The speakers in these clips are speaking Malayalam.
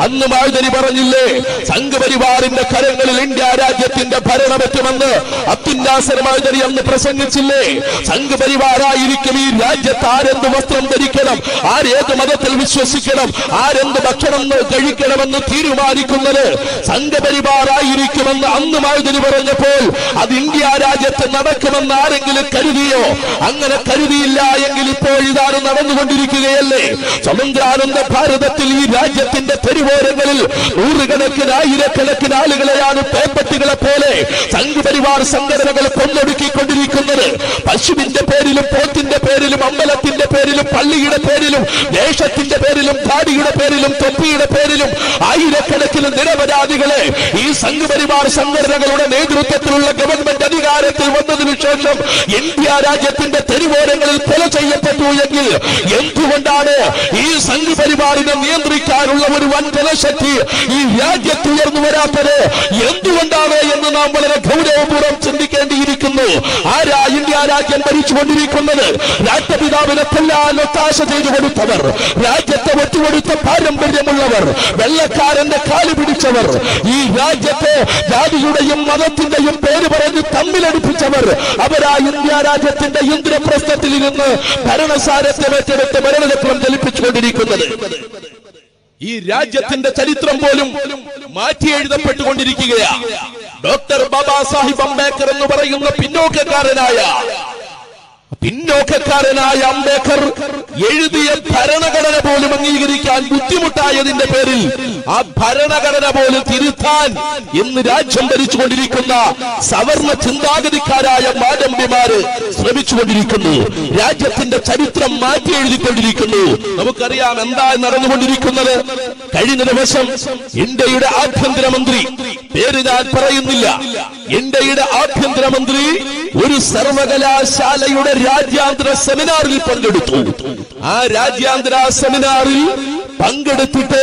അന്ന് മാഴുതരി പറഞ്ഞില്ലേ സംഘപരിവാറിന്റെ കരങ്ങളിൽ ഇന്ത്യ രാജ്യത്തിന്റെ ഭരണമെത്തുമെന്ന് അത്യുല്ലാസന മാഴുതരി അന്ന് പ്രസംഗിച്ചില്ലേ സംഘപരിവാറായിരിക്കും ഈ രാജ്യത്ത് ആരെന്ത് വസ്ത്രം ധരിക്കണം ആരേത് മതത്തിൽ വിശ്വസിക്കണം ആരെന്ത് ഭക്ഷണം കഴിക്കണമെന്ന് തീരുമാനിക്കുന്നത് സംഘപരിവാറായിരിക്കുമെന്ന് അന്ന് മാഴുതരി പറഞ്ഞപ്പോൾ അത് ഇന്ത്യ രാജ്യത്ത് നടക്കുമെന്ന് ആരെങ്കിലും കരുതിയോ? അങ്ങനെ കരുതിയില്ല എങ്കിൽ ഇപ്പോൾ ഇതാണ് നടന്നുകൊണ്ടിരിക്കുകയല്ലേ? സ്വതന്ത്രാനന്ദ ഭാരതത്തിൽ ഈ രാജ്യത്തിന്റെ തെരുവോരങ്ങളിൽ നൂറുകണക്കിന് ആയിരക്കണക്കിന് ആളുകളെയാണ് പേപ്പട്ടികളെ പോലെ സംഘപരിവാർ സംഘടനകൾ കൊന്നൊടുക്കിക്കൊണ്ടിരിക്കുന്നത്. പശുവിന്റെ പേരിലും പോത്തിന്റെ പേരിലും അമ്പലത്തിന്റെ പേരിലും പള്ളിയുടെ പേരിലും ദേശത്തിന്റെ പേരിലും ധാടിയുടെ പേരിലും തൊപ്പിയുടെ പേരിലും ആയിരക്കണക്കിന് നിരപരാധികളെ ഈ സംഘപരിവാർ സംഘടനകളുടെ നേതൃത്വത്തിലുള്ള ഗവൺമെന്റ് അധികാരത്തിൽ വന്നതിനു ശേഷം ഇന്ത്യ രാജ്യത്തിന്റെ തെരുവോരങ്ങളിൽ കൊല ചെയ്യപ്പെട്ടു എങ്കിൽ എന്തുകൊണ്ടാണ് ഈ സംഘപരിവാറിനെ നിയന്ത്രിക്കാനുള്ള ഒരു വൻ ജനശക്തി ഈ രാജ്യത്ത് ഉയർന്നു വരാത്തത് എന്തുകൊണ്ടാണ് എന്ന് നാം വളരെ ഗൗരവപൂർവം ചിന്തിക്കേണ്ടിയിരിക്കുന്നു. ആരാ ഇന്ത്യ രാജ്യം ഭരിച്ചുകൊണ്ടിരിക്കുന്നത്? രാജ്യപിതാവിനെ കൊല്ലാൻ ഒത്താശ ചെയ്തു കൊടുത്തവർ രാജ്യത്തെ ഒറ്റുകൊടുത്ത പാരമ്പര്യമുള്ളവർ വെള്ളക്കാരന്റെ കാൽ പിടിച്ചവർ ഈ രാജ്യത്തെ ജാതിയുടെയും മതത്തിന്റെയും പേര് പറഞ്ഞ് തമ്മിലടിപ്പിച്ചവർ അവരാ ഇന്ത്യ രാജ്യത്തിന്റെ ഇന്ദ്രപ്രസ്ഥത്തിൽ നിന്ന് ഭരണസാരത്തെ ഏറ്റെടുത്ത് ഭരണചക്രം ചലിപ്പിച്ചുകൊണ്ടിരിക്കുന്നത്. ഈ രാജ്യത്തിന്റെ ചരിത്രം പോലും മാറ്റി എഴുതപ്പെട്ടുകൊണ്ടിരിക്കുകയാണ് ഡോക്ടർ ബാബാ സാഹിബ് അംബേദ്കർ എന്ന് പറയുന്ന പിന്നോക്കക്കാരനായ പിന്നോക്കക്കാരനായ അംബേദ്കർ എഴുതിയ ഭരണഘടന പോലും അംഗീകരിക്കാൻ ബുദ്ധിമുട്ടായതിന്റെ പേരിൽ ആ ഭരണഘടന പോലും തിരുത്താൻ ഇന്ന് രാജ്യം ഭരിച്ചുകൊണ്ടിരിക്കുന്ന സവർണ ചിന്താഗതിക്കാരായ മാഡംബിമാര് ശ്രമിച്ചുകൊണ്ടിരിക്കുന്നു. രാജ്യത്തിന്റെ ചരിത്രം മാറ്റി എഴുതിക്കൊണ്ടിരിക്കുന്നു. നമുക്കറിയാം എന്താ നടന്നുകൊണ്ടിരിക്കുന്നത്? കഴിഞ്ഞ ദിവസം ഇന്ത്യയുടെ ആഭ്യന്തരമന്ത്രി പേര് ഞാൻ പറയുന്നില്ല. ഇന്ത്യയുടെ ആഭ്യന്തരമന്ത്രി ഒരു സർവകലാശാലയുടെ രാജ്യാന്തര സെമിനാറിൽ പങ്കെടുത്തു. ആ രാജ്യാന്തര സെമിനാറിൽ പങ്കെടുത്തിട്ട്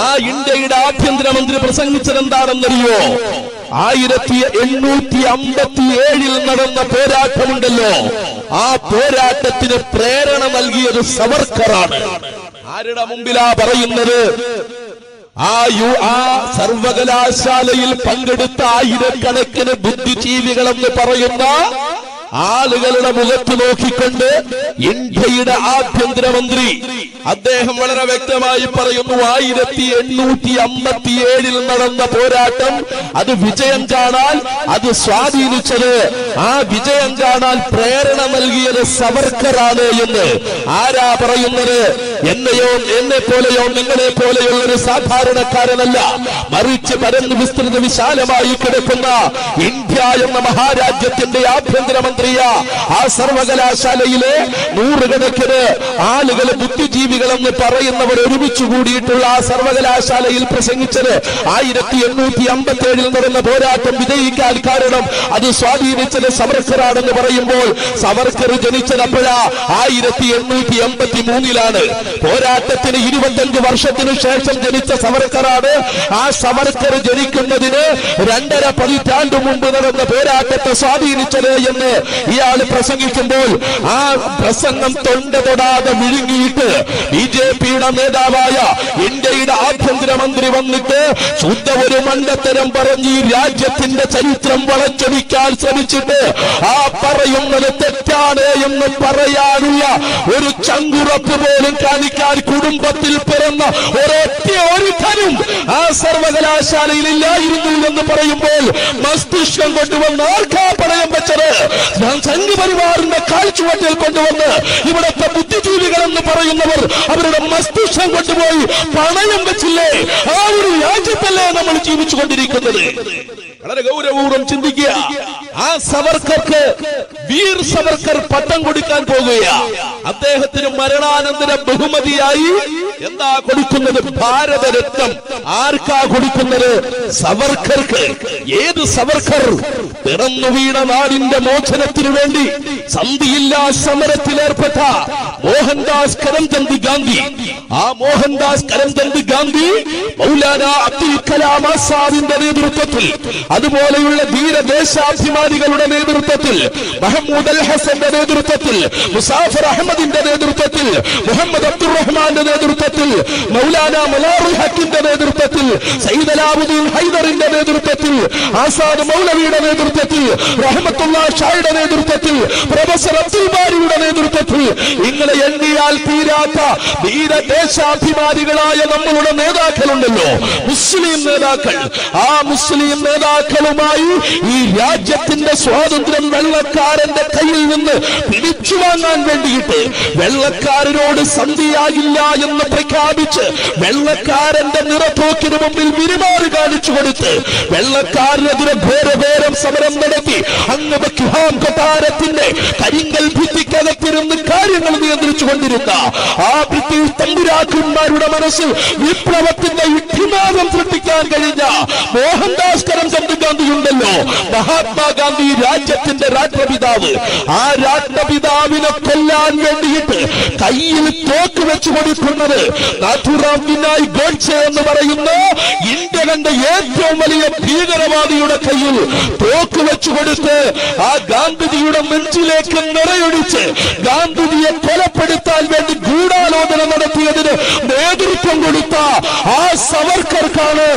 ആ ഇന്ത്യയുടെ ആഭ്യന്തരമന്ത്രി പ്രസംഗിച്ചത് എന്താണെന്നറിയോ ആയിരത്തി എണ്ണൂറ്റി അമ്പത്തി ഏഴിൽ നടന്ന പോരാട്ടമുണ്ടല്ലോ. ആ പോരാട്ടത്തിന് പ്രേരണ നൽകിയത് സവർക്കറാണ്. ആരുടെ മുമ്പിലാ പറയുന്നത്? ആ യു ആ സർവകലാശാലയിൽ പങ്കെടുത്ത ആയിരക്കണക്കിന് ബുദ്ധിജീവികളെന്ന് പറയുന്ന ആളുകളുടെ മുഖത്ത് നോക്കിക്കൊണ്ട് ഇന്ത്യയുടെ ആഭ്യന്തരമന്ത്രി അദ്ദേഹം വളരെ വ്യക്തമായി പറയുന്നു ആയിരത്തി എണ്ണൂറ്റി അമ്പത്തി ഏഴിൽ നടന്ന പോരാട്ടം അത് വിജയം കാണാൻ അത് സ്വാധീനിച്ചത് ആ വിജയം കാണാൻ പ്രേരണ നൽകിയത് സവർക്കറാണ് എന്ന് ആരാ പറയുന്നത്? എന്നെയോ എന്നെ പോലെയോ നിങ്ങളെ പോലെയുള്ള ഒരു സാധാരണക്കാരനല്ല. മറിച്ച് പരന്ന് വിസ്തൃത വിശാലമായി കിടക്കുന്ന ഇന്ത്യ എന്ന മഹാരാജ്യത്തിന്റെ ആഭ്യന്തരമന്ത്രിയ ആ സർവകലാശാലയിലെ നൂറുകണക്കിന് ആളുകൾ ബുദ്ധിജീവികളെന്ന് പറയുന്നവർ ഒരുമിച്ച് കൂടിയിട്ടുള്ള ആ സർവകലാശാലയിൽ പ്രസംഗിച്ചത് ആയിരത്തി എണ്ണൂറ്റി അമ്പത്തി ഏഴിൽ നടന്ന പോരാട്ടം വിജയിക്കാൻ കാരണം അത് സ്വാധീനിച്ചത് സവർക്കറാണെന്ന് പറയുമ്പോൾ സവർക്കർ ജനിച്ചത് അപ്പോഴാ ആയിരത്തി എണ്ണൂറ്റി എൺപത്തി മൂന്നിലാണ് പോരാട്ടത്തിന് ഇരുപത്തഞ്ച് വർഷത്തിനു ശേഷം ജനിച്ച സവർക്കറാണ്. ആ സവർക്കർ ജനിക്കുന്നതിന് രണ്ടര പതിറ്റാണ്ട് മുമ്പ് നടന്ന പോരാട്ടത്തെ സ്വാധീനിച്ചത് എന്ന് ഇയാൾ പ്രസംഗിക്കുമ്പോൾ ആ പ്രസംഗം തൊണ്ട തൊടാതെ വിഴുങ്ങിയിട്ട് ബി ജെ പിയുടെ നേതാവായ ഇന്ത്യയുടെ ആഭ്യന്തരമന്ത്രി വന്നിട്ട് ശുദ്ധ ഒരു മണ്ടത്തരം പറഞ്ഞ് ഈ രാജ്യത്തിന്റെ ചരിത്രം വളച്ചൊടിക്കാൻ ശ്രമിച്ചിട്ട് ആ പറയുന്നത് തെറ്റാണ് എന്ന് പറയാനുള്ള ഒരു ചങ്കുറപ്പ് പോലും കാണിക്കാൻ കുടുംബത്തിൽ പിറന്ന ഒരൊറ്റ ഒരുത്തനും ആ സർവകലാശാലയിൽ ഇല്ലായിരുന്നു എന്ന് പറയുമ്പോൾ മസ്തിഷ്കം കൊണ്ടുവന്ന് ആർക്കാ പണയം വെച്ചത്? സംഘപരിവാറിന്റെ കാഴ്ചവട്ടിൽ കൊണ്ടുവന്ന് ഇവിടുത്തെ ബുദ്ധിജീവികൾ എന്ന് പറയുന്നവർ അവരുടെ മസ്തിഷ്കം കൊണ്ടുപോയി പണയം വെച്ചില്ലേ? ആ ഒരു രാജ്യത്തല്ലേ നമ്മൾ ജീവിച്ചു കൊണ്ടിരിക്കുന്നത് വളരെ ഗൗരവപൂർവം ചിന്തിക്കുക. ആ സവർക്കർക്ക് വീർ സവർക്കർ പട്ടം കൊടുക്കാൻ പോകുകയാ. അദ്ദേഹത്തിന് മരണാനന്തര ബഹുമതിയായി. എന്താ കൊടുക്കുന്നത്? ഭാരതരത്നം. ആർക്കാ കൊടുക്കുന്നത്? സവർക്കർക്ക്. ഏത് സവർക്കർ? പിറന്നു വീണ നാടിന്റെ മോചനത്തിനു വേണ്ടി സന്ധിയില്ലാ സമരത്തിലേർപ്പെട്ട മോഹൻദാസ് കരംചന്ദ് ഗാന്ധി. ആ മോഹൻദാസ് കരംചന്ദ് ഗാന്ധി മൗലാന അബ്ദുൽ കലാം ആസാദിന്റെ നേതൃത്വത്തിൽ അതുപോലെയുള്ള ധീരദേശാഭിമാനികളുടെ നേതൃത്വത്തിൽ മഹമ്മൂദ് അൽ ഹസന്റെ നേതൃത്വത്തിൽ മുസാഫർ അഹമ്മദിന്റെ നേതൃത്വത്തിൽ മുഹമ്മദ് അബ്ദുറഹ്മാന്റെ നേതൃത്വത്തിൽ മൗലാന മലാറുൽ ഹക്കിന്റെ നേതൃത്വത്തിൽ സയ്യിദ് അലാബുദ്ദീൻ ഹൈദറിന്റെ നേതൃത്വത്തിൽ ആസാദ് മൗലവിയുടെ നേതൃത്വത്തിൽ റഹ്മത്തുള്ള ഷായുടെ നേതൃത്വത്തിൽ പ്രൊഫസർ അബ്ദുൽ ബാരിയുടെ നേതൃത്വത്തിൽ ഇങ്ങനെ എണ്ണിയാൽ തീരാത്ത ധീരദേശാഭിമാനികളായ നമ്മളുടെ നേതാക്കളുണ്ടല്ലോ. മുസ്ലിം നേതാക്കൾ. ആ മുസ്ലിം നേതാക്കളുമായി ഈ രാജ്യത്തിന്റെ സ്വാതന്ത്ര്യം വെള്ളക്കാരന്റെ കയ്യിൽ നിന്ന് പിടിച്ചു വാങ്ങാൻ വേണ്ടിയിട്ട് വെള്ളക്കാരനോട് സന്ധിയാകില്ല എന്ന് പ്രഖ്യാപിച്ച് വെള്ളക്കാരന്റെ നിറത്തോക്കിന് മുമ്പിൽ വിരുമാറി കാണിച്ചു കൊടുത്ത് വെള്ളക്കാരനെതിരെ ഭേരഭേരം സമരം നടത്തി അങ്ങ് കൊട്ടാരത്തിന്റെ കരിങ്കൽ ഭിത്തിക്കകത്തിരുന്ന് കാര്യങ്ങൾ നിയന്ത്രിച്ചു കൊണ്ടിരുന്ന ആ ബ്രിട്ടീഷ് തമ്പുരാക്കന്മാരുടെ മനസ്സിൽ വിപ്ലവത്തിന്റെ ഇട്ടിമാകം സൃഷ്ടിക്കാൻ കഴിഞ്ഞ മോഹൻദാസ് കരംചന്ദ് ഗാന്ധി ഉണ്ടല്ലോ മഹാത്മാഗാന്ധി രാജ്യത്തിന്റെ രാഷ്ട്രപിതാവ് ആ രാഷ്ട്രപിതാവിനെ കൊല്ലാൻ വേണ്ടിയിട്ട് കയ്യിൽ തോക്ക് വെച്ചു കൊടുക്കുന്നത് നാഥുറാം ഗോഡ്സെ എന്ന് പറയുന്ന. ഇന്ത്യ കണ്ട ഏറ്റവും വലിയ ഭീകരവാദിയുടെ കയ്യിൽ തോക്ക് വെച്ചു കൊടുത്ത് ആ ഗാന്ധിജിയുടെ നെഞ്ചിലേക്ക് നിറയൊഴിച്ച് ഗാന്ധിജിയെ കൊലപ്പെടുത്താൻ വേണ്ടി ഗൂഢാലോചന നടത്തിയതിന് നേതൃത്വം കൊടുത്ത ആ സവർക്കർക്കാണ്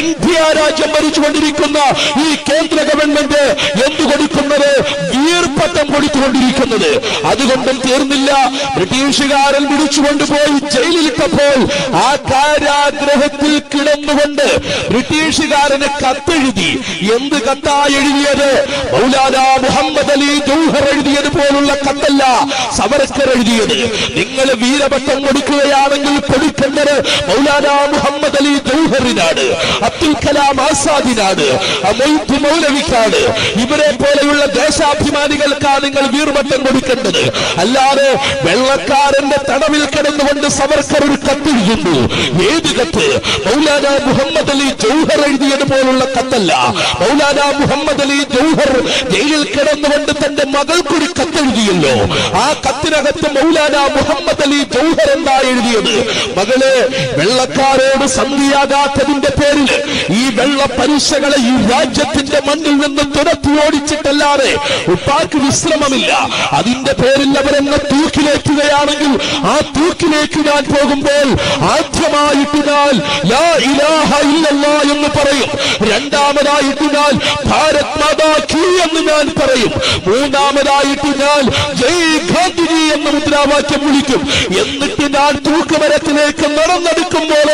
ഇന്ത്യ രാജ്യം ഭരിച്ചുകൊണ്ടിരിക്കുന്ന ഈ കേന്ദ്ര ഗവൺമെന്റ് എന്ത് കൊടുക്കുന്നത് വീർപ്പട്ടം കൊടുത്തുകൊണ്ടിരിക്കുന്നത് അതുകൊണ്ടും തീർന്നില്ല. ബ്രിട്ടീഷുകാരൻ പിടിച്ചുകൊണ്ടുപോയി ജയിലിലിട്ടപ്പോൾ ആ കാരാഗ്രഹത്തിൽ കിടന്നുകൊണ്ട് ബ്രിട്ടീഷുകാരന് കത്തെഴുതി. എന്ത് കത്താ എഴുതിയത്? മൗലാന മുഹമ്മദ് അലി ജൗഹർ എഴുതിയത് പോലുള്ള കത്തല്ല സവർക്കർ എഴുതിയത്. നിങ്ങൾ വീരപട്ടം കൊടുക്കുകയാണെങ്കിൽ കൊടുക്കേണ്ടത് മൗലാന മുഹമ്മദ് അലി ജൗഹറിനാണ് അബ്ദുൽ കലാം ആസാദിനാണ് മൗലവിക്കാണ്. ഇവരെ പോലെയുള്ള ദേശാഭിമാനികൾക്കാണ് നിങ്ങൾ വീർവട്ടം കൊടുക്കേണ്ടത്. അല്ലാതെ വെള്ളക്കാരന്റെ തടവിൽ കിടന്നുകൊണ്ട് സവർക്കർ ഒരു കത്തെഴുതുന്നു ഏത് കത്ത്? മൗലാന മുഹമ്മദ് അലി ജൗഹർ എഴുതിയത് പോലുള്ള കത്തല്ല. മൗലാന മുഹമ്മദ് അലി ജൗഹർ ജയിലിൽ കിടന്നുകൊണ്ട് തന്റെ മകൾക്കൊരു കത്തെഴുതിയല്ലോ ആ കത്തിനകത്ത് മൗലാന മുഹമ്മദ് അലി ജൗഹർ എന്താ എഴുതിയത്? മകളെ വെള്ളക്കാരോട് സന്ധിയാകാത്തതിന്റെ പേരിൽ ഈ വെള്ള പരീക്ഷകളെ ഈ രാജ്യത്തിന്റെ മണ്ണിൽ നിന്ന് തുരത്തി ഓടിച്ചിട്ടല്ലാതെ ഉപ്പാക്ക് വിശ്രമമില്ല. അതിന്റെ പേരിൽ അവരെന്നെ തൂക്കിലേക്കുകയാണെങ്കിൽ ആ തൂക്കിലേക്ക് ഞാൻ പോകുമ്പോൾ ആദ്യമായിട്ട് ഞാൻ ലാ ഇലാഹ എന്ന് പറയും. രണ്ടാമതായിട്ട് ഞാൻ ഭാരത് മാതാ കീ എന്ന് ഞാൻ പറയും. മൂന്നാമതായിട്ട് ഞാൻ ജയ് ഗാന്ധിജി എന്ന് മുദ്രാവാക്യം വിളിക്കും. എന്നിട്ട് ഞാൻ തൂക്കുമരത്തിലേക്ക് നടന്നെടുക്കുമ്പോൾ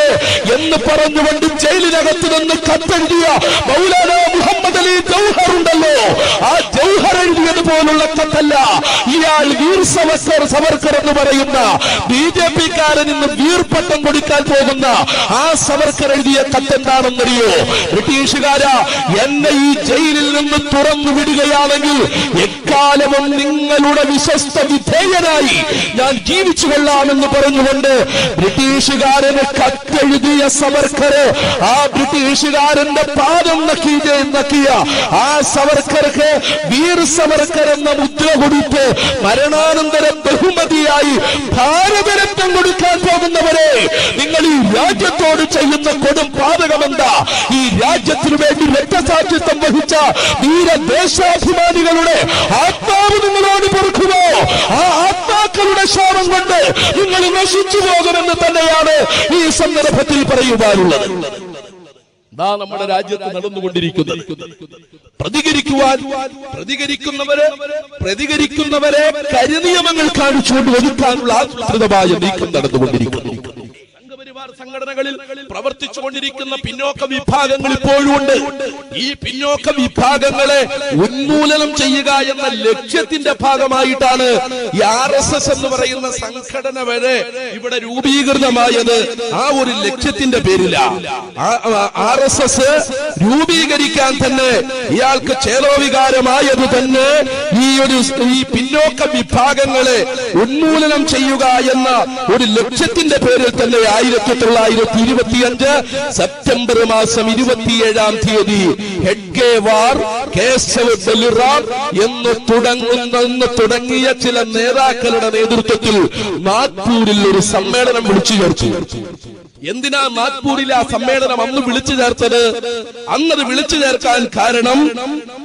എന്ന് പറഞ്ഞുകൊണ്ട് ജയിലിനകത്ത് നിന്ന് കത്തെഴുതിയ മൗലാന മുഹമ്മദ് അലി ജൗഹർ ഉണ്ടല്ലോ ആ ജൗഹർ എഴുതിയത് പോലുള്ള കത്തല്ല ഇയാൾ വീർ സവസ്കർ സവർക്കർ എന്ന് പറയുന്ന ബി ജെ പിക്കാരൻ ഇന്ന് വീർപ്പട്ടം കൊടുക്കാൻ പോകുന്ന ആ സവർക്കർ എഴുതിയ കത്തെന്താണെന്നറിയോ? ബ്രിട്ടീഷുകാരാ എന്നെ ഈ ജയിലിൽ നിന്ന് തുറന്നു വിടുകയാണെങ്കിൽ എക്കാലവും നിങ്ങളുടെ വിശ്വസ്ത വിധേയനായി ഞാൻ ജീവിച്ചു കൊള്ളാമെന്ന് പറഞ്ഞുകൊണ്ട് ബ്രിട്ടീഷുകാരന് കത്തെഴുതിയ സവർക്കർ ആ ബ്രിട്ടീഷുകാരന്റെ പാദം നക്കി നക്കിയ ആ സവർക്കർക്ക് വീർ സവർക്കർ എന്ന മുദ്ര കൊടുത്ത് മരണാനന്തര ബഹുമതിയായി ഭാരതരത്നം കൊടുക്കാൻ പോകുന്നവരെ നിങ്ങൾ ഈ രാജ്യത്തോട് ചെയ്യുന്ന കൊടും പാതകമെന്താ? ഈ രാജ്യത്തിനു വേണ്ടി രക്തസാക്ഷിത്വം വഹിച്ച വീര വീരദേശാഭിമാനികളുടെ ആത്മാവ് നിങ്ങളോട് പൊറുക്കുമോ? ആ ആത്മാക്കളുടെ ശാപം കൊണ്ട് നിങ്ങൾ നശിച്ചു പോകുമെന്ന് തന്നെയാണ് ഈ സന്ദർഭത്തിൽ പറയുവാനുള്ളത്. നമ്മുടെ രാജ്യത്ത് നടന്നുകൊണ്ടിരിക്കുന്നത്. പ്രതികരിക്കുവാൻ പ്രതികരിക്കുന്നവരെ പ്രതികരിക്കുന്നവരെ കരിനിയമങ്ങൾ കാണിച്ചുകൊണ്ട് ഒതുക്കാനുള്ള ആസൂത്രിതമായ നീക്കം നടന്നുകൊണ്ടിരിക്കുന്നു. സംഘടനകളിൽ പ്രവർത്തിച്ചുകൊണ്ടിരിക്കുന്ന പിന്നോക്ക വിഭാഗങ്ങൾ ഇപ്പോഴും ഉണ്ട് ഈ പിന്നോക്ക വിഭാഗങ്ങളെ ഉന്മൂലനം ചെയ്യുക എന്ന ലക്ഷ്യത്തിന്റെ ഭാഗമായിട്ടാണ് ഈ ആർ എസ് എസ് എന്ന് പറയുന്ന സംഘടന വരെ ഇവിടെ രൂപീകൃതമായത് ആ ഒരു ലക്ഷ്യത്തിന്റെ പേരില. ആർ എസ് എസ് രൂപീകരിക്കാൻ തന്നെ ഇയാൾക്ക് ചേലോവികാരമായത് തന്നെ ഈ ഒരു ഈ പിന്നോക്ക വിഭാഗങ്ങളെ ഉന്മൂലനം ചെയ്യുക എന്ന ഒരു ലക്ഷ്യത്തിന്റെ പേരിൽ തന്നെ ആയിരത്തി തൊള്ളായിരത്തി ഇരുപത്തിയഞ്ച് സെപ്റ്റംബർ മാസം ഇരുപത്തിയേഴാം തീയതി ഹെഡ്ഗേവാർ കേശവ് ബലിറാം എന്ന് തുടങ്ങുന്ന തുടങ്ങിയ ചില നേതാക്കളുടെ നേതൃത്വത്തിൽ നാഗ്പൂരിൽ ഒരു സമ്മേളനം വിളിച്ചു ചേർത്തു. എന്തിനാ നാഗ്പൂരിലെ ആ സമ്മേളനം അന്ന് വിളിച്ചു ചേർത്തത്? അന്നത് വിളിച്ചു ചേർക്കാൻ കാരണം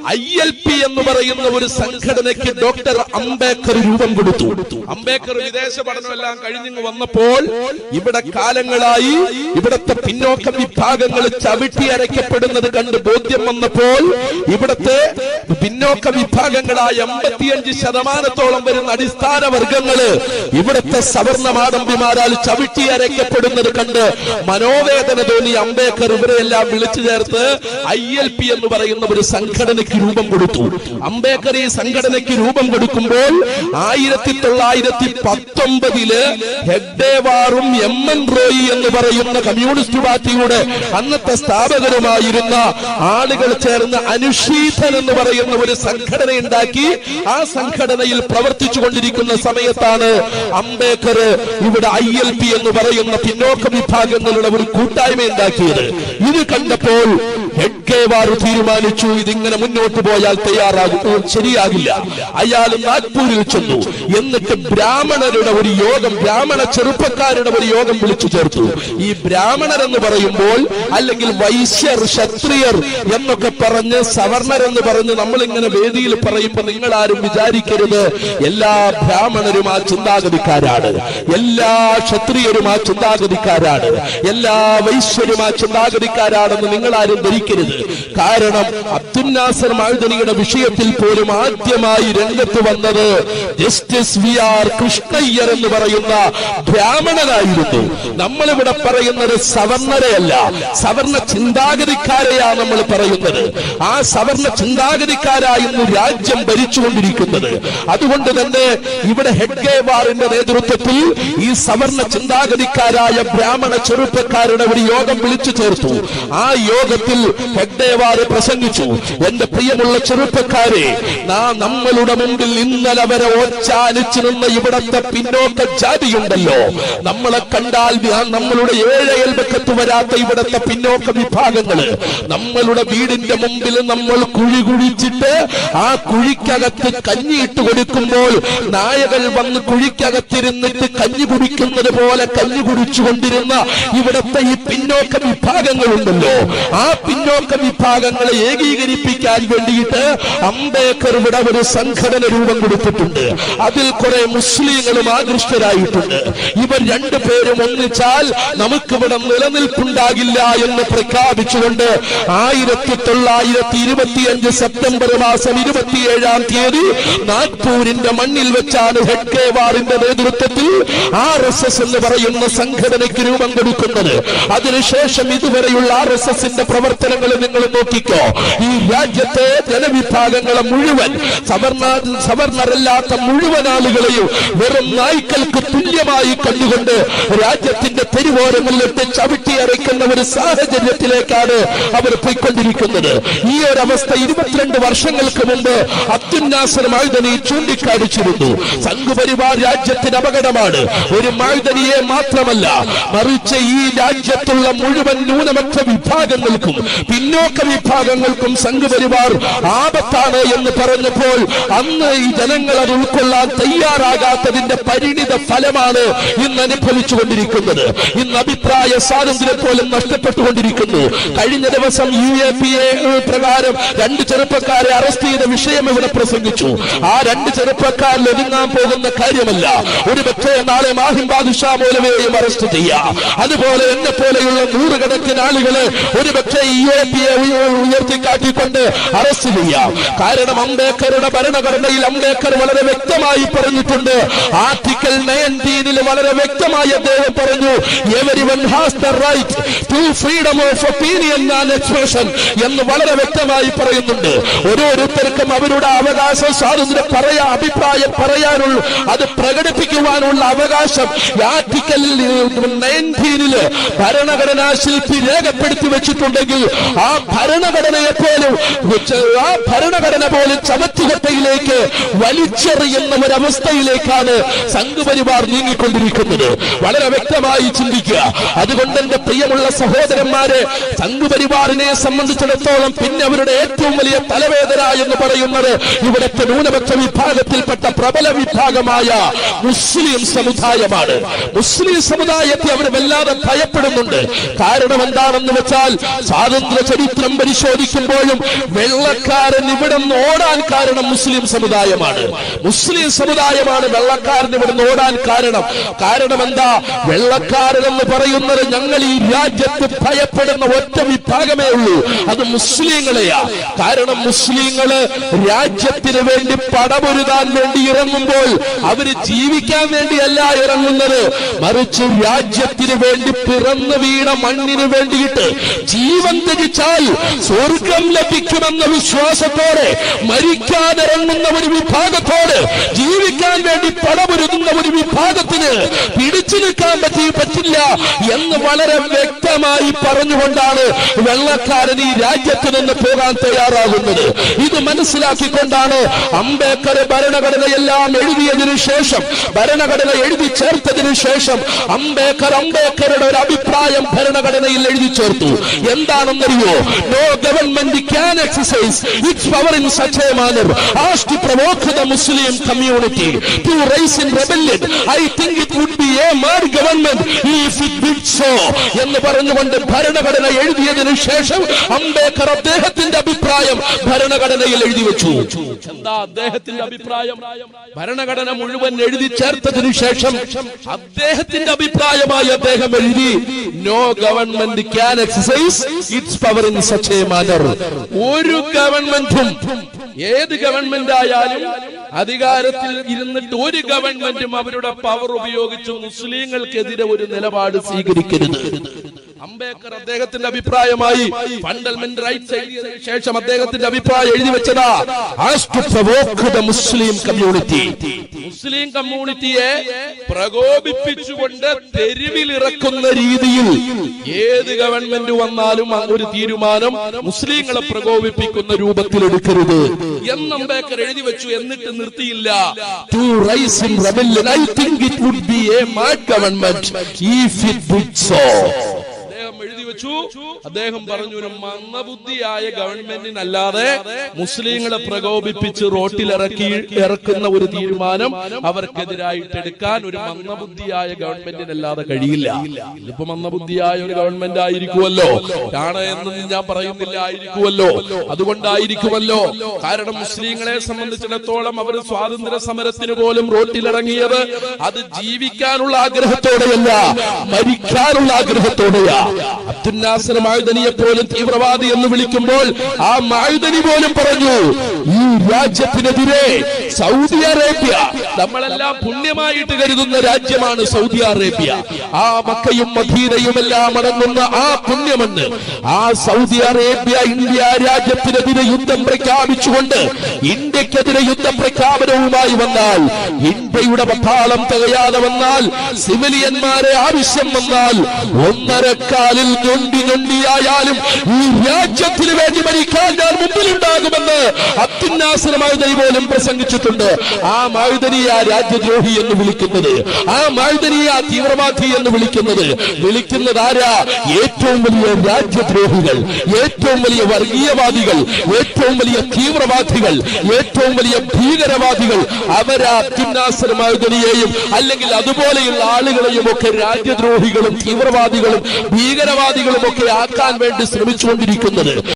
ഐ എൽ പി എന്ന് പറയുന്ന ഒരു സംഘടനയ്ക്ക് ഡോക്ടർ അംബേദ്കർ രൂപം കൊടുത്തു. അംബേദ്കർ വിദേശ പഠനമെല്ലാം കഴിഞ്ഞു വന്നപ്പോൾ ഇവിടെ കാലങ്ങളായി ഇവിടത്തെ പിന്നോക്ക വിഭാഗങ്ങൾ ചവിട്ടി അരയ്ക്കപ്പെടുന്നത് കണ്ട് ബോധ്യം വന്നപ്പോൾ ഇവിടത്തെ പിന്നോക്ക വിഭാഗങ്ങളായ എൺപത്തിയഞ്ച് ശതമാനത്തോളം വരുന്ന അടിസ്ഥാന വർഗങ്ങൾ ഇവിടത്തെ സവർണ മാടമ്പിമാരാൽ ചവിട്ടി അരയ്ക്കപ്പെടുന്നത് കണ്ട് മനോവേദന തോന്നി അംബേദ്കർ ഇവരെല്ലാം വിളിച്ചു ചേർത്ത് ഐ എൽ പി എന്ന് പറയുന്ന ഒരു സംഘടനയ്ക്ക് രൂപം കൊടുത്തു. അംബേദ്കർ ഈ സംഘടനയ്ക്ക് രൂപം കൊടുക്കുമ്പോൾ ആയിരത്തി തൊള്ളായിരത്തി പത്തൊമ്പതിൽ ഹെഗ്ഡേവാറും എം എൻ റോയി എന്ന് പറയുന്ന കമ്മ്യൂണിസ്റ്റ് പാർട്ടിയുടെ അന്നത്തെ സ്ഥാപകരുമായിരുന്ന ആളുകൾ ചേർന്ന് അനുഷീധൻ എന്ന് പറയുന്ന ഒരു സംഘടന ഉണ്ടാക്കി ആ സംഘടനയിൽ പ്രവർത്തിച്ചു കൊണ്ടിരിക്കുന്ന സമയത്താണ് അംബേദ്കർ ഇവിടെ ഐ എൽ പി എന്ന് പറയുന്ന പിന്നോക്ക വിഭാഗങ്ങളുടെ ഒരു കൂട്ടായ്മ ഉണ്ടാക്കിയത്. ഇത് കണ്ടപ്പോൾ ഹെഡ്ഗേവാർ തീരുമാനിച്ചു. ഇതിങ്ങനെ മുന്നോട്ട് പോയാൽ തയ്യാറാകും. ശരിയാകില്ല. അയാൾ നാഗ്പൂരിൽ ചെന്നു. എന്നിട്ട് ബ്രാഹ്മണരുടെ ഒരു യോഗം ബ്രാഹ്മണ ചെറുപ്പക്കാരുടെ ഒരു യോഗം വിളിച്ചു ചേർത്തു. ഈ ബ്രാഹ്മണർ എന്ന് പറയുമ്പോൾ അല്ലെങ്കിൽ വൈശ്യർ ക്ഷത്രിയർ എന്നൊക്കെ പറഞ്ഞ് സവർണർ എന്ന് പറഞ്ഞ് നമ്മൾ ഇങ്ങനെ വേദിയിൽ പറയുമ്പോൾ നിങ്ങൾ ആരും വിചാരിക്കരുത്. എല്ലാ ബ്രാഹ്മണരും ആ ചിന്താഗതിക്കാരാണ്. എല്ലാ ക്ഷത്രിയരും ആ ചിന്താഗതിക്കാരാണ്. എല്ലാ വൈശ്യരും ആ ചിന്താഗതിക്കാരാണെന്ന് നിങ്ങൾ ആരും ധരിക്കരുത് കാരണം അബ്ദുൽ നാസർ മാഴുതനിയുടെ വിഷയത്തിൽ പോലും ആദ്യമായി രംഗത്ത് വന്നത് ജസ്റ്റിസ് വി ആർ കൃഷ്ണയ്യർ എന്ന് പറയുന്ന ബ്രാഹ്മണനായിരുന്നു. നമ്മളിവിടെ പറയുന്നത് സവർണരെയല്ല. സവർണ ചിന്താഗതിക്കാരെയാണ് നമ്മൾ പറയുന്നത്. ആ സവർണ ചിന്താഗതിക്കാരായിരുന്നു രാജ്യം ഭരിച്ചുകൊണ്ടിരിക്കുന്നത്. അതുകൊണ്ട് തന്നെ ഇവിടെ ഹെഡ്ഗേവാറിന്റെ നേതൃത്വത്തിൽ ഈ സവർണ ചിന്താഗതിക്കാരായ ബ്രാഹ്മണ ചെറുപ്പക്കാരുടെ ഒരു യോഗം വിളിച്ചു ചേർത്തു. ആ യോഗത്തിൽ പ്രസംഗിച്ചു. എന്റെ പ്രിയമുള്ള ചെറുപ്പക്കാരെ നാം നമ്മളുടെ മുമ്പിൽ ഇന്നലെ വരെ ഓച്ചാനിച്ചു നിന്ന ഇവിടത്തെ പിന്നോക്ക ജാതിയുണ്ടല്ലോ. നമ്മളെ കണ്ടാൽ നമ്മളുടെ ഏഴ് അയൽപക്കത്ത് വരാത്ത ഇവിടത്തെ പിന്നോക്ക വിഭാഗങ്ങൾ. നമ്മളുടെ വീടിന്റെ മുമ്പിൽ നമ്മൾ കുഴി കുഴിച്ചിട്ട് ആ കുഴിക്കകത്ത് കഞ്ഞിയിട്ട് കൊടുക്കുമ്പോൾ നായകൾ വന്ന് കുഴിക്കകത്തിരുന്നിട്ട് കഞ്ഞി കുടിക്കുന്നത് പോലെ കഞ്ഞി കുടിച്ചുകൊണ്ടിരുന്ന ഇവിടത്തെ ഈ പിന്നോക്ക വിഭാഗങ്ങളുണ്ടല്ലോ. ആ പിന്നോക്ക വിഭാഗങ്ങളെ ഏകീകരിപ്പിക്കാൻ വേണ്ടിയിട്ട് അംബേദ്കർ ഇവിടെ ഒരു സംഘടന രൂപം കൊടുത്തിട്ടുണ്ട്. അതിൽ കുറെ മുസ്ലിങ്ങളും ആകൃഷ്ടരായിട്ടുണ്ട്. ഇവർ രണ്ടു പേരും ഒന്നിച്ചാൽ നമുക്കിവിടെ നിലനിൽപ്പുണ്ടാകില്ല എന്ന് പ്രഖ്യാപിച്ചുകൊണ്ട് ആയിരത്തി തൊള്ളായിരത്തി ഇരുപത്തിയഞ്ച് സെപ്റ്റംബർ മാസം ഇരുപത്തിയേഴാം തീയതി നാഗ്പൂരിന്റെ മണ്ണിൽ വെച്ചാണ് ഹെഡ്കേവാറിന്റെ നേതൃത്വത്തിൽ ആർ എസ് എസ് എന്ന് പറയുന്ന സംഘടനയ്ക്ക് രൂപം കൊടുക്കുന്നത്. അതിനുശേഷം ഇതുവരെയുള്ള ആർ എസ് എസിന്റെ പ്രവർത്തനങ്ങൾ നിങ്ങൾ നോക്കിക്കോ. ഈ രാജ്യത്തെ ജനവിഭാഗങ്ങളെ മുഴുവൻ സവർണ സവർണരല്ലാത്ത മുഴുവൻ ആളുകളെയും വെറും നായ്ക്കൾക്ക് തുല്യമായി കണ്ടുകൊണ്ട് രാജ്യത്തിന്റെ തെരുവോരങ്ങളിലിട്ട് ചവിട്ടി അരയ്ക്കുന്ന ഒരു സാഹചര്യത്തിലേക്കാണ് അവർ പോയിക്കൊണ്ടിരിക്കുന്നത്. ഈ ഒരു അവസ്ഥ ഇരുപത്തിരണ്ട് വർഷങ്ങൾക്ക് മുമ്പ് അത്യുന്നാസന മായുധനി ചൂണ്ടിക്കാണിച്ചിരുന്നു. സംഘപരിവാർ രാജ്യത്തിന് അപകടമാണ്. ഒരു മായുധനിയെ മാത്രമല്ല മറിച്ച് ഈ രാജ്യത്തുള്ള മുഴുവൻ ന്യൂനപക്ഷ വിഭാഗങ്ങൾക്കും പിന്നോക്ക വിഭാഗങ്ങൾക്കും സംഘപരിവാർ ആപത്താണ് എന്ന് പറഞ്ഞപ്പോൾ അന്ന് ഈ ജനങ്ങൾ അത് ഉൾക്കൊള്ളാൻ തയ്യാറാകാത്തതിന്റെ പരിണിത ഫലമാണ് ഇന്ന് അനുഭവിച്ചുകൊണ്ടിരിക്കുന്നത്. ഇന്ന് അഭിപ്രായ സ്വാതന്ത്ര്യം പോലും നഷ്ടപ്പെട്ടുകൊണ്ടിരിക്കുന്നു. കഴിഞ്ഞ ദിവസം യു എ പി എ പ്രകാരം രണ്ട് ചെറുപ്പക്കാരെ അറസ്റ്റ് ചെയ്ത വിഷയം ഇവിടെ പ്രസംഗിച്ചു. ആ രണ്ട് ചെറുപ്പക്കാരിൽ ഒതുങ്ങാൻ പോകുന്ന കാര്യമല്ല. ഒരു പക്ഷേ നാളെ മാഹിം ബാദുഷാ മൂലമേയും അറസ്റ്റ് ചെയ്യാം. അതുപോലെ എന്നെ പോലെയുള്ള നൂറുകണക്കിന് ആളുകളെ ഒരു പക്ഷേ യു എ ഉയർത്തിക്കാട്ടിക്കൊണ്ട് അറസ്റ്റ് ചെയ്യാം കാരണം അംബേദ്കറുടെ ഭരണഘടനയിൽ അംബേദ്കർ വളരെ വ്യക്തമായി പറഞ്ഞിട്ടുണ്ട്. ആർട്ടിക്കൽ നയന്റീനിൽ വളരെ വ്യക്തമായി അദ്ദേഹം പറഞ്ഞു everyone has the right to freedom of opinion and expression എന്ന് വളരെ വ്യക്തമായി പറയുന്നുണ്ട്. ഓരോരുത്തർക്കും അവരുടെ അവകാശ സ്വാതന്ത്ര്യം പറയാ അഭിപ്രായം പറയാനുള്ള അത് പ്രകടിപ്പിക്കുവാനുള്ള അവകാശം ആർട്ടിക്കൽ നയന്റീനിൽ ഭരണഘടനാ ശില്പി രേഖപ്പെടുത്തി വെച്ചിട്ടുണ്ടെങ്കിൽ ആ ഭരണഘടനയെ പോലും ആ ഭരണഘടന പോലും ചവറ്റുകൊട്ടയിലേക്ക് വലിച്ചെറിയുന്ന ഒരവസ്ഥയിലേക്കാണ് സംഘപരിവാർ നീങ്ങിക്കൊണ്ടിരിക്കുന്നത്. വളരെ വ്യക്തമായി ചിന്തിക്കുക. അതുകൊണ്ട് എന്റെ പ്രിയമുള്ള സഹോദരന്മാരെ സംഘപരിവാറിനെ സംബന്ധിച്ചിടത്തോളം പിന്നെ അവരുടെ ഏറ്റവും വലിയ തലവേദന എന്ന് പറയുന്നത് ഇവിടുത്തെ ന്യൂനപക്ഷ വിഭാഗത്തിൽപ്പെട്ട പ്രബല വിഭാഗമായ മുസ്ലിം സമുദായമാണ്. മുസ്ലിം സമുദായത്തെ അവർ വല്ലാതെ ഭയപ്പെടുന്നുണ്ട്. കാരണം എന്താണെന്ന് വെച്ചാൽ സ്വാതന്ത്ര്യ ചരിത്രം പരിശോധിക്കുമ്പോഴും വെള്ളക്കാരൻ ഇവിടെ ഓടാൻ കാരണം മുസ്ലിം സമുദായമാണ്. മുസ്ലിം സമുദായമാണ് വെള്ളക്കാരൻ ഇവിടെ ഓടാൻ കാരണം. കാരണം എന്താ? വെള്ളക്കാരൻ എന്ന് പറയുന്നത് ഞങ്ങൾ ഈ രാജ്യത്ത് ഭയപ്പെടുന്ന ഒറ്റ വിഭാഗമേ ഉള്ളൂ. അത് മുസ്ലിങ്ങളെയാ. കാരണം മുസ്ലിങ്ങൾ രാജ്യത്തിന് വേണ്ടി പടമൊരുതാൻ വേണ്ടി ഇറങ്ങുമ്പോൾ അവർ ജീവിക്കാൻ വേണ്ടിയല്ല ഇറങ്ങുന്നത്. മറിച്ച് രാജ്യത്തിന് വേണ്ടി പിറന്നു വീണ മണ്ണിന് വേണ്ടിയിട്ട് ജീവൻ ത്യജിച്ചാൽ സ്വർഗം ലഭിക്കുമെന്ന വിശ്വാസത്തോടെ മരിക്കാനിറങ്ങുന്ന ഒരു വിഭാഗത്തോട് ജീവിക്കാൻ വേണ്ടി പടമൊരുങ്ങുന്ന ഒരു വിഭാഗത്തിന് പിടിച്ചു നിൽക്കാൻ പറ്റി പറ്റില്ല എന്ന് വളരെ വ്യക്തമായി പറഞ്ഞുകൊണ്ടാണ് വെള്ളക്കാരൻ ഈ രാജ്യത്ത് നിന്ന് പോകാൻ തയ്യാറാകുന്നത്. ഇത് മനസ്സിലാക്കിക്കൊണ്ടാണ് അംബേദ്കർ ഭരണഘടനയെല്ലാം എഴുതിയതിനു ശേഷം ഭരണഘടന എഴുതി ചേർത്തതിനു ശേഷം അംബേദ്കർ അംബേദ്കറുടെ ഒരു അഭിപ്രായം ഭരണഘടനയിൽ എഴുതി ചേർത്തു. എന്താണെന്നറിയോ no government can exercise its power in such a manner as to provoke the Muslim community to rise in rebellion I think it would be a mad government if it did so എന്ന് പറഞ്ഞുകൊണ്ട് ഭരണഘടന എഴുതിയതിനു ശേഷം അംബേദ്കർ അദ്ദേഹത്തിന്റെ അഭിപ്രായം ഭരണഘടനയിൽ എഴുതി വെച്ചു. എന്താ അദ്ദേഹത്തിന്റെ അഭിപ്രായം? ഭരണഘടന മുഴുവൻ എഴുതി ചേർത്തതിനു ശേഷം അദ്ദേഹത്തിന്റെ അഭിപ്രായമായി അദ്ദേഹം എഴുതി. No government can exercise its power in such a manner ഒരു ഗവൺമെന്റും ഏത് ഗവൺമെന്റ് ആയാലും അധികാരത്തിൽ ഇരുന്നിട്ട് ഒരു ഗവൺമെന്റും അവരുടെ പവർ ഉപയോഗിച്ച് മുസ്ലിങ്ങൾക്കെതിരെ ഒരു നിലപാട് സ്വീകരിക്കരുത്. അംബേദ്കർ അദ്ദേഹത്തിന്റെ അഭിപ്രായമായി ഫണ്ടമെന്റൽ റൈറ്റ്സ് ശേഷം അദ്ദേഹത്തിന്റെ അഭിപ്രായം എഴുതി വെച്ചതാ. മുസ്ലിം കമ്മ്യൂണിറ്റി മുസ്ലിം കമ്മ്യൂണിറ്റിയെ പ്രകോപിപ്പിച്ചുകൊണ്ട് തെരുവിലിറക്കുന്ന രീതിയിൽ ഏത് ഗവൺമെന്റ് വന്നാലും ഒരു തീരുമാനം മുസ്ലിങ്ങളെ പ്രകോപിപ്പിക്കുന്ന രൂപത്തിൽ എടുക്കരുത് എന്ന് അംബേദ്കർ എഴുതി വെച്ചു എന്നിട്ട് നിർത്തിയില്ല. To rise in I think it would be a mad government if it did so അദ്ദേഹം അദ്ദേഹം പറഞ്ഞു ഒരു മന്ദബുദ്ധിയായ ഗവൺമെന്റിനല്ലാതെ മുസ്ലിങ്ങളെ പ്രകോപിപ്പിച്ച് റോട്ടിൽ ഇറക്കി ഇറക്കുന്ന ഒരു തീരുമാനം അവർക്കെതിരായിട്ട് എടുക്കാൻ ഒരു മന്ദബുദ്ധിയായ ഗവൺമെന്റിനല്ലാതെ കഴിയില്ല. ഇതിപ്പോ മന്ദബുദ്ധിയായ ഒരു ഗവൺമെന്റ് ആയിരിക്കുമല്ലോ. ആണ് എന്നൊന്നും ഞാൻ പറയുന്നില്ല ആയിരിക്കുമല്ലോ. അതുകൊണ്ടായിരിക്കുമല്ലോ. കാരണം മുസ്ലിങ്ങളെ സംബന്ധിച്ചിടത്തോളം അവർ സ്വാതന്ത്ര്യ സമരത്തിന് പോലും റോട്ടിലിറങ്ങിയത് അത് ജീവിക്കാനുള്ള ആഗ്രഹത്തോടെയല്ല മരിക്കാനുള്ള ആഗ്രഹത്തോടെയാ. മായുധനിയെ പോലും തീവ്രവാദി എന്ന് വിളിക്കുമ്പോൾ ആ മായുധനി പോലും പറഞ്ഞു ഈ രാജ്യത്തിനെതിരെ സൗദി അറേബ്യ നമ്മളെല്ലാം പുണ്യമായിട്ട് കരുതുന്ന രാജ്യമാണ് സൗദി അറേബ്യ. ആ മക്കയും മദീനയും എല്ലാം അടങ്ങുന്ന ആ പുണ്യമെന്ന് ആ സൗദി അറേബ്യ ഇന്ത്യ രാജ്യത്തിനെതിരെ യുദ്ധം പ്രഖ്യാപിച്ചുകൊണ്ട് ഇന്ത്യക്കെതിരെ യുദ്ധ പ്രഖ്യാപനവുമായി വന്നാൽ ഇന്ത്യയുടെ പട്ടാളം തികയാതെ വന്നാൽ സിവിലിയന്മാരെ ആവശ്യം വന്നാൽ ഒന്നരക്കാലിൽ ഞൊണ്ടി ഞൊണ്ടിയായാലും ഈ രാജ്യത്തിന് വേണ്ടി മരിക്കാൻ ഞാൻ മുമ്പിലുണ്ടാകുമെന്ന് അത്യുന്നാസന മഴുതനി പോലും പ്രസംഗിച്ചിട്ടുണ്ട്. ആ ആ രാജ്യദ്രോഹി എന്ന് വിളിക്കുന്നത് ആ ആ തീവ്രവാദി എന്ന് വിളിക്കുന്നത് വിളിക്കുന്നത് ആരാ? ഏറ്റവും വലിയ രാജ്യദ്രോഹികൾ ഏറ്റവും വലിയ വർഗീയവാദികൾ ഏറ്റവും വലിയ തീവ്രവാദികൾ ഏറ്റവും വലിയ ഭീകരവാദികൾ. അവരാ മഴുതനിയെയും അല്ലെങ്കിൽ അതുപോലെയുള്ള ആളുകളെയും ഒക്കെ രാജ്യദ്രോഹികളും തീവ്രവാദികളും ഭീകരവാദികളും ഒക്കെ ആക്കാൻ വേണ്ടി ശ്രമിച്ചുകൊണ്ടിരിക്കുന്നത്.